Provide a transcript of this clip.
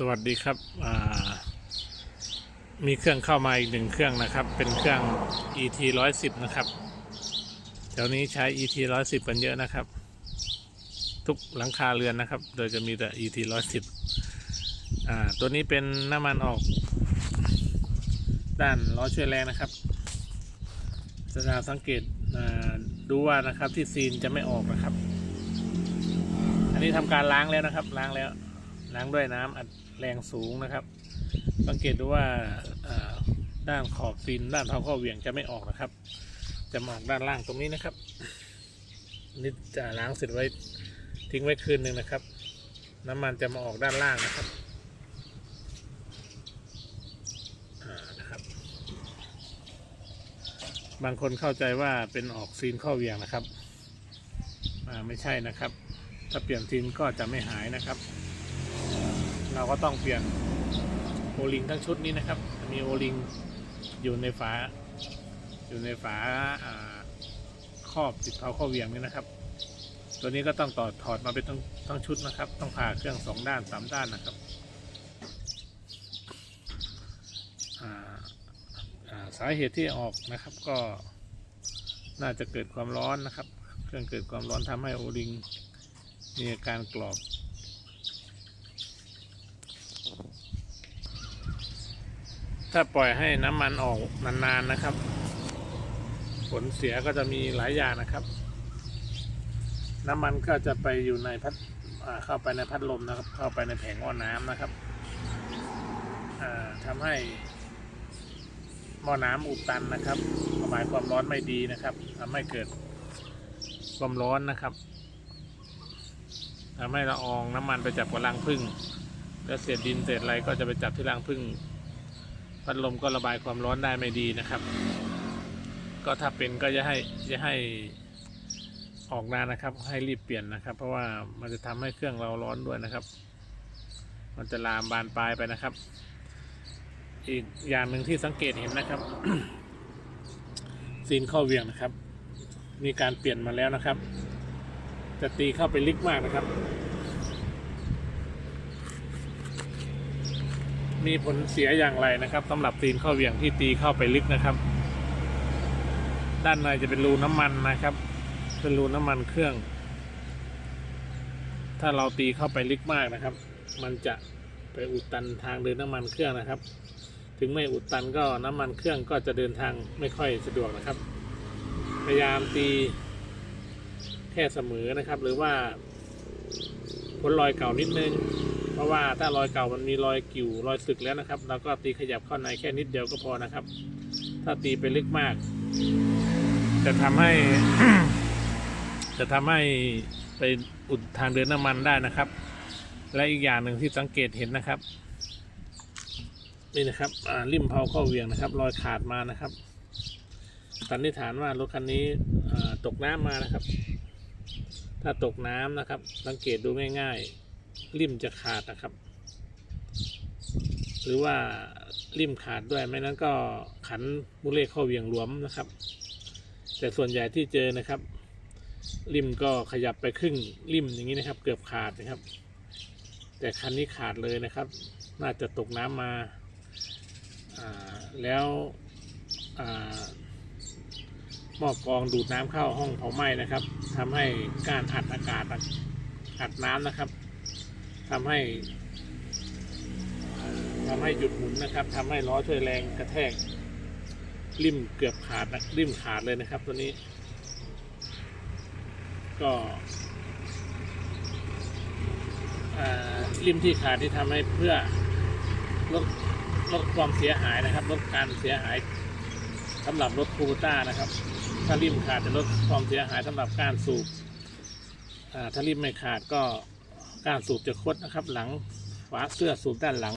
สวัสดีครับมีเครื่องเข้ามาอีกหนึ่งเครื่องนะครับ เป็นเครื่อง ET 110นะครับแถวนี้ใช้ ET 110กันเยอะนะครับ ทุกหลังคาเรือนนะครับ โดยจะมีแต่ ET 110อ่าตัวนี้เป็นน้ำมันออก ด้านล้อช่วยแรงนะครับจะสังเกตดูว่านะครับที่ซีนจะไม่ออกนะครับ อันนี้ทำการล้างแล้วนะครับล้างแล้ว ล้างด้วยน้ำอัดแรงสูงนะครับ สังเกตดูว่าอ่าด้านขอบซีนด้านเท้าข้อเหวี่ยงจะไม่ออกนะครับ จะมาออกด้านล่างตรงนี้นะครับนี่จะล้างเสร็จไว้ทิ้งไว้คืนหนึ่งนะครับ น้ำมันจะมาออกด้านล่างนะครับนะครับ บางคนเข้าใจว่าเป็นออกซีนข้อเหวี่ยงนะครับไม่ใช่นะครับ ถ้าเปลี่ยนซีนก็จะไม่หายนะครับ เราก็ต้องเปลี่ยนโอลิงทั้งชุดนี้นะครับ มีโอลิงอยู่ในฝา อยู่ในฝาครอบติดเท้าข้อเวียงนี่นะครับ ตัวนี้ก็ต้องต่อถอดมาเป็นทั้งทั้งชุดนะครับ ต้องผ่าเครื่องสองด้านสามด้านนะครับสาเหตุที่ออกนะครับก็น่าจะเกิดความร้อนนะครับ เครื่องเกิดความร้อนทำให้โอลิงมีอาการกรอบ ถ้าปล่อยให้น้ำมันออกนานๆนะครับ ผลเสียก็จะมีหลายอย่างนะครับ น้ำมันก็จะไปอยู่ในพัดเข้าไปในพัดลมนะครับ เข้าไปในแผงอ้อน้ำนะครับอ่าทำให้หม้อน้ำอุดตันนะครับระบายความร้อนไม่ดีนะครับทำให้เกิดความร้อนนะครับทำให้ละอองน้ำมันไปจับกับรังผึ้งแล้วเศษดินเศษอะไรก็จะไปจับที่รังผึ้ง พัดลมก็ระบายความร้อนได้ไม่ดีนะครับ ก็ถ้าเป็นก็จะให้จะให้ออกนานนะครับ ให้รีบเปลี่ยนนะครับ เพราะว่ามันจะทำให้เครื่องเราร้อนด้วยนะครับ มันจะลามบานปลายไปนะครับ อีกอย่างหนึ่งที่สังเกตเห็นนะครับซีนข้อเวียงนะครับ มีการเปลี่ยนมาแล้วนะครับ จะตีเข้าไปลึกมากนะครับ มีผลเสียอย่างไรนะครับสำหรับตีนข้อเหวี่ยงที่ตีเข้าไปลึกนะครับ ด้านในจะเป็นรูน้ำมันนะครับเป็นรูน้ำมันเครื่อง ถ้าเราตีเข้าไปลึกมากนะครับ มันจะไปอุดตันทางเดินน้ำมันเครื่องนะครับ ถึงไม่อุดตันก็น้ำมันเครื่องก็จะเดินทางไม่ค่อยสะดวกนะครับ พยายามตีแค่เสมอนะครับ หรือว่าพ้นรอยเก่านิดนึง เพราะว่าถ้ารอยเก่ามันมีรอยกิ่วรอยสึกแล้วนะครับเราก็ตีขยับเข้าในแค่นิดเดียวก็พอนะครับ ถ้าตีไปลึกมาก จะทำให้ จะทำให้ไปอุดทางเดินน้ำมันได้นะครับ และอีกอย่างหนึ่งที่สังเกตเห็นนะครับนี่นะครับริมเพาข้อเวียงนะครับ รอยขาดมานะครับสันนิษฐานว่ารถคันนี้ตกน้ำมานะครับ ถ้าตกน้ำนะครับ สังเกตดูง่าย ๆ ริมจะขาดนะครับ หรือว่าริมขาดด้วยไม่นั้นก็ขันมุเล่เข้าเวียงหลวมนะครับ แต่ส่วนใหญ่ที่เจอนะครับ ริมก็ขยับไปครึ่งริมอย่างนี้นะครับ เกือบขาดนะครับ แต่คันนี้ขาดเลยนะครับ น่าจะตกน้ำมาแล้วหม้อกรองดูดน้ำเข้าห้องเผาไหม้นะครับทำให้การอัดอากาศอัดน้ำนะครับ ทำให้ทำให้หยุดหมุนนะครับทำให้ล้อช่วยแรงกระแทกริมเกือบขาดนะริมขาดเลยนะครับ ตัวนี้ ก็ริมที่ขาดที่ทำให้เพื่อลดลดความเสียหายนะครับ ลดการเสียหายสำหรับรถคูต้านะครับ ถ้าริมขาดจะลดความเสียหายสำหรับการสูบถ้าริมไม่ขาดก็ การสูบจะคดนะครับ หลังฝาเสื้อสูบด้านหลัง